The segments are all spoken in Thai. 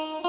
เ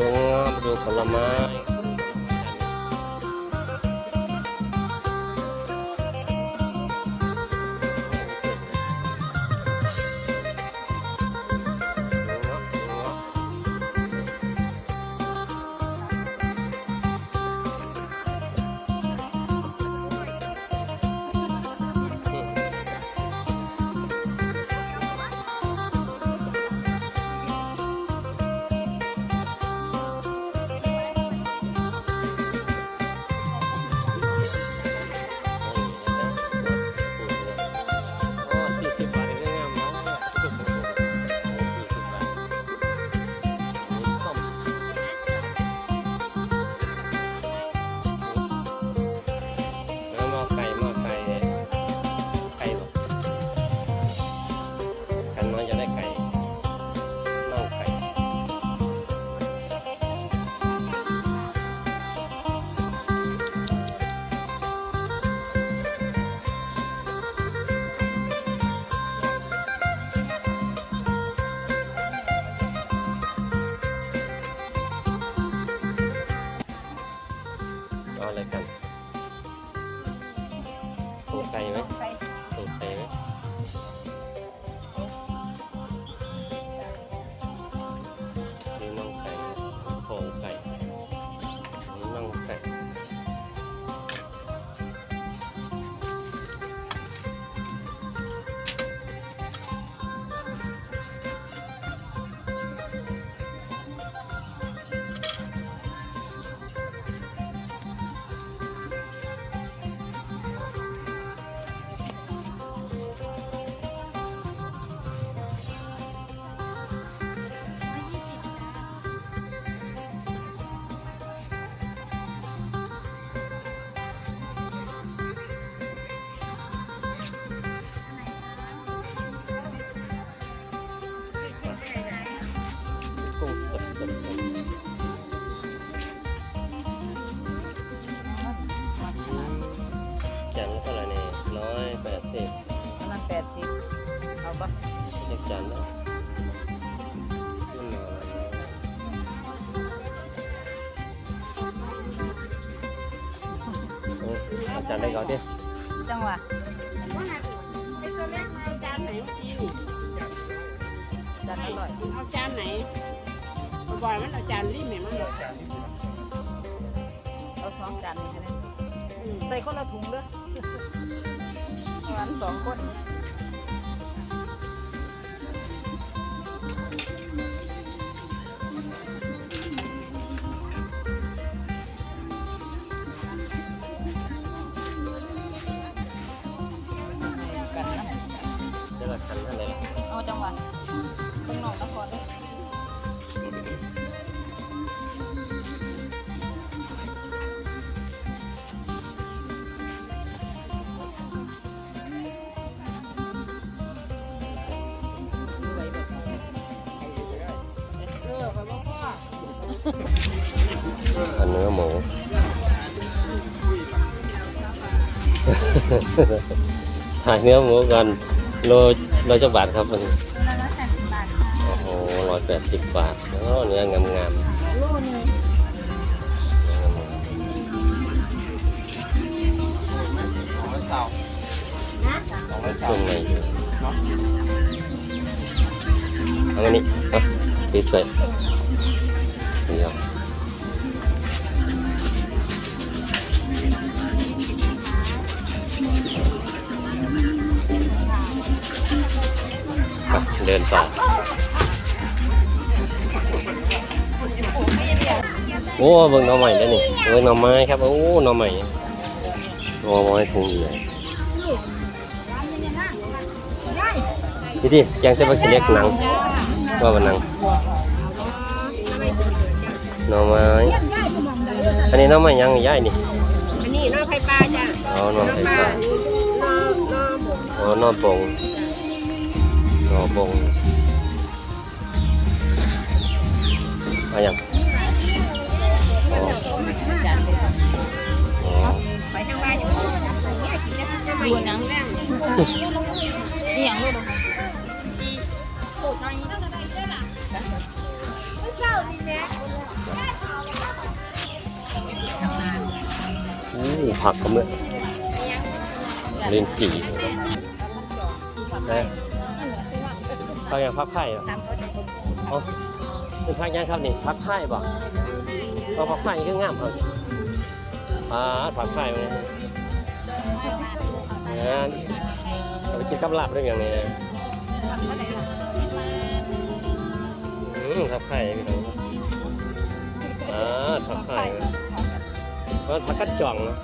ดี๋ยวมาดูผลไม้ ดสิบเอาปะเล็กจานละมันหนาวโอ้เอาจานได้ก่อนดิจังหวะว่าไอ้ตัวแรกมาเอาจานไหนเมื่อกี้นี่จานอร่อยเอาจานไหนบ่อยมันเอาจานริมเห็นมั้ยเอาสองจานนี่ใช่ไหมอืมใส่คนละถุงเด้อประมาณสองคน อันเนื้อหมู ถ่ายเนื้อหมูกันโลโลจะบาทครับมันละร้อยแปดสิบบาทค่ะโอ้โหร้อยแปดสิบบาทโอ้เนื้องามงามโลนึงสองร้อยเสานะสองร้อยๆเสาเครื่องในอยู่เนาะเอามานี่เอาช่วย เดินต่อ โอ้เบิ่งหน่อใหม่แล้วนี่เบิ่งหน่อไม้ครับ โอ้หน่อใหม่หน่อไม้ถุงใหญ่นี่ดิแกงเส้นบะขี้เล็กหนังว่ามันหนังหน่อไม้อันนี้หน่อไม้ยังย่ายนี่อันนี้น้าไข่ปลาจ้ะอ๋อหน่อไข่ปลาน้าน้าผมอ๋อหน่อปง หน่อปงมาอ๋ออ๋อไปทางบ้านอยู่เนี่ยกินแล้วจะมาหนังแรงนี่อย่างลูกโอ้ยไม่เศร้าดิแม่อู้ผักก็เมื่อเล่นจีนะ ผักยังผักไผ่เหรออ๋อเป็นผักยังครับนี่ผักไผ่บ่เอาผักไผ่คืองามเหรออ่าผักไผ่มันงานเอาไปกินกับลาบได้ยังไงนะอืมผักไผ่พี่น้องอ่าผักไผ่มันผักกัดจ่องเนาะ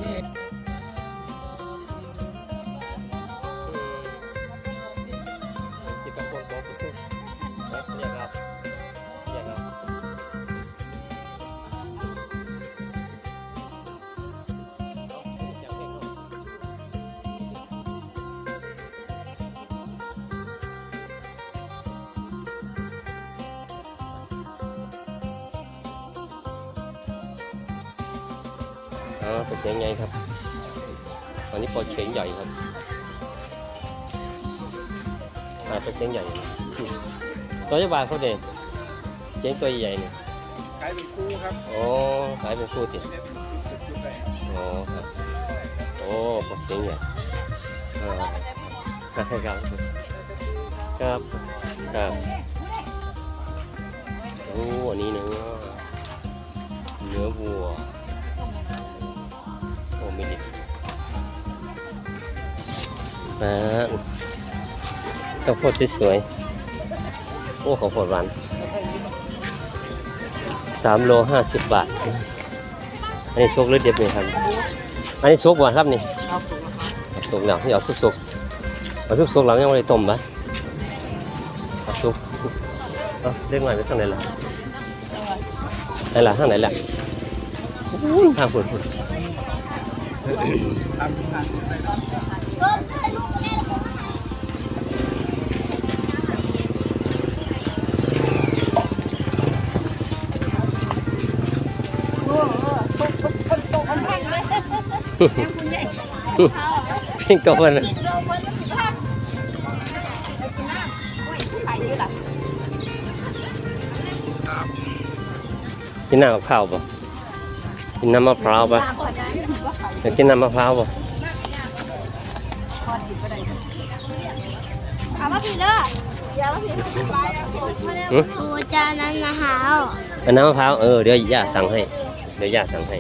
อ๋อเป็นเสียงไงครับอันนี้ปอเฉียงใหญ่ครับอ่าเป็นเชียงใหญ่อืมตัวจะบาทเขาเด่นเชียงตัวใหญ่เนี่ยขายเป็นคู่ครับโอ้ขายเป็นคู่ติดเนี่ยเป็นจุดๆเลยโอ้ครับโอ้ปกเชียงใหญ่อ่าครับครับครับครับโอ้อันนี้เนื้อเนื้อวัวโอ้ มินิอ่าข้าวโพดสวยๆโอ้ข้าวโพดหวานสามโลห้าสิบบาท อันนี้ซุกหรือเด็บนี่ครับ อันนี้ซุกบ่ครับนี่ครับซุกแล้วที่เอาซุกซุกเอาซุกซุกแล้วยังไม่ได้ต้มปะเอาซุกเอาเรียกหน่อยไปทางไหนล่ะไหนล่ะทางไหนล่ะอู้ยทางฝุ่นฝุ่น ทำทานโอ้โหตกตกตกตกมันแห้งเลยคุณใหญ่ตัวนี่น่ากับข้าวป่ะ กินน้ำมะพร้าวป่ะน้ำพอได้ว่าใครอยากกินน้ำมะพร้าวป่ะพอดีก็ได้ถามว่าพี่เด้อเดี๋ยวว่าพี่ไปอะมาแล้วหือโอ้จานั้นนะฮะเอาน้ำมะพร้าวเออเดี๋ยวย่าสั่งให้ เดี๋ยวย่าสั่งให้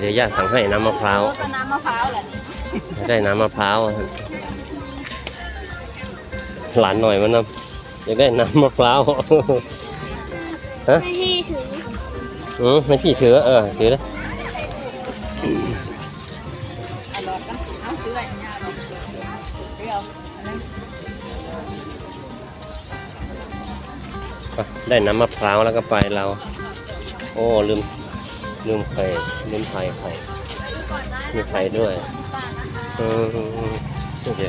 เดี๋ยวย่าสั่งให้น้ำมะพร้าวก็น้ำมะพร้าวแหละนี่ได้น้ำมะพร้าวหลานหน่อยมันนะอยากได้น้ำมะพร้าวฮะให้พี่ถือ อืมให้พี่ถือเออถือเลยเอาหลอดกันเอาซื้อไว้ยาหลอดเดี๋ยวอันนั้นไปได้น้ำมะพร้าวแล้วก็ไปเรา โอ้ลืมลืมไข่ลืมไข่ไข่มีไข่ด้วยอืมโอเค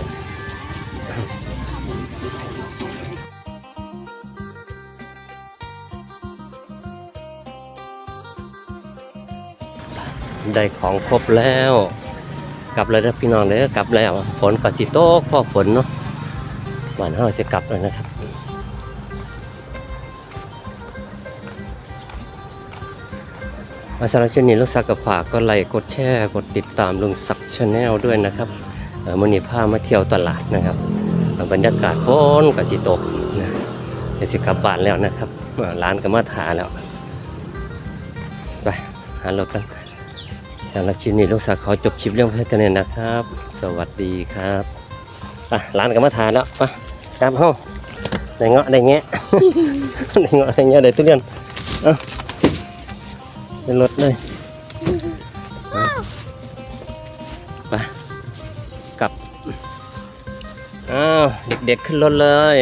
ได้ของครบแล้ว กลับเลยนะพี่น้องเด้อกลับแล้วฝนก็สิโตกพอฝนเนาะบ้านเฮาสิกลับแล้วนะครับมาสำหรับช่วงนี้ลูกศักดิ์กับฝากก็ไลค์กดแชร์กดติดตามลุงศักดิ์ชาแนลด้วยนะครับมื่อนี้พามาเที่ยวตลาดนะครับบรรยากาศฝนกับสิตกนะจะสิกลับบ้านแล้วนะครับร้านก็มาถาแล้วไปหารถกัน สำหรับคลิปนี้ลูกศักดิ์ขอจบคลิปเรื่องเพื่อนเนนะครับ สวัสดีครับไปร้านก็มาถานแล้วไปครับเฮ้าได้เงาะได้แงะได้เงาะได้แงะได้ทุเรียนเป็นรถเลยไปกลับอ้าวเด็กๆขึ้นรถเลย